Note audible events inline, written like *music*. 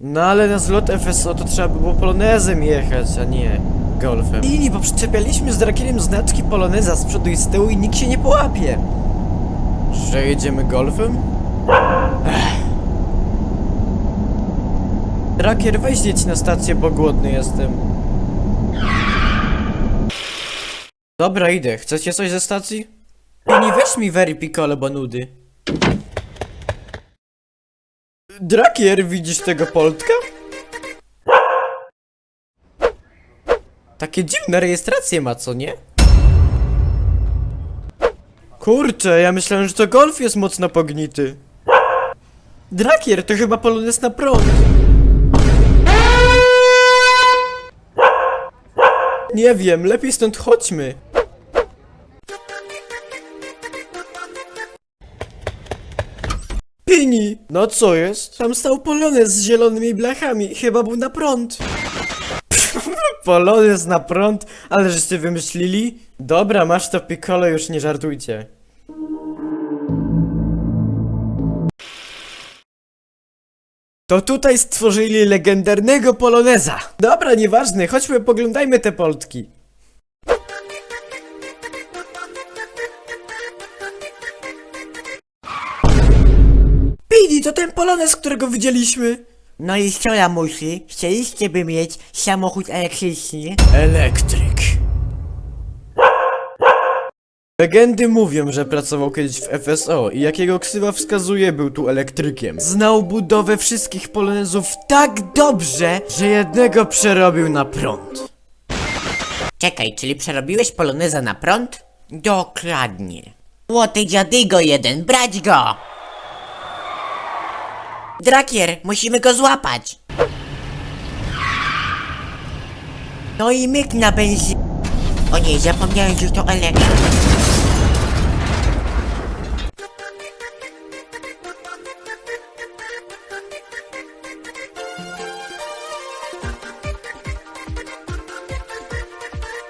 No ale na zlot FSO to trzeba by było polonezem jechać, a nie golfem. I bo przyczepialiśmy z Drakierem znaczki poloneza z przodu i z tyłu i nikt się nie połapie. Że jedziemy golfem? Ech. Drakier, weź jedź na stację, bo głodny jestem. Dobra, idę. Chcecie coś ze stacji? I nie weź mi Very Piccolo, bo nudy. Drakier, widzisz tego Poltka? Takie dziwne rejestracje ma, co nie? Kurczę, ja myślałem, że to golf jest mocno pognity. Drakier, to chyba polonez na prąd. Nie wiem, lepiej stąd chodźmy. No co jest? Tam stał polonez z zielonymi blachami. Chyba był na prąd. *laughs* polonez na prąd? Ale żeście wymyślili? Dobra, masz to piccolo, już nie żartujcie. To tutaj stworzyli legendarnego poloneza. Dobra, nieważne, chodźmy poglądajmy te poltki. Pidi, to ten polonez, którego widzieliśmy. No i co lamusy? Chcieliście by mieć samochód elektryczny? Elektryk. Legendy mówią, że pracował kiedyś w FSO i jak jego ksywa wskazuje, był tu elektrykiem. Znał budowę wszystkich polonezów tak dobrze, że jednego przerobił na prąd. Czekaj, czyli przerobiłeś poloneza na prąd? Dokładnie. Łoty dziadygo jeden, brać go! Drakier, musimy go złapać! No i myk na benzyn... O nie, zapomniałem, że to elektryk.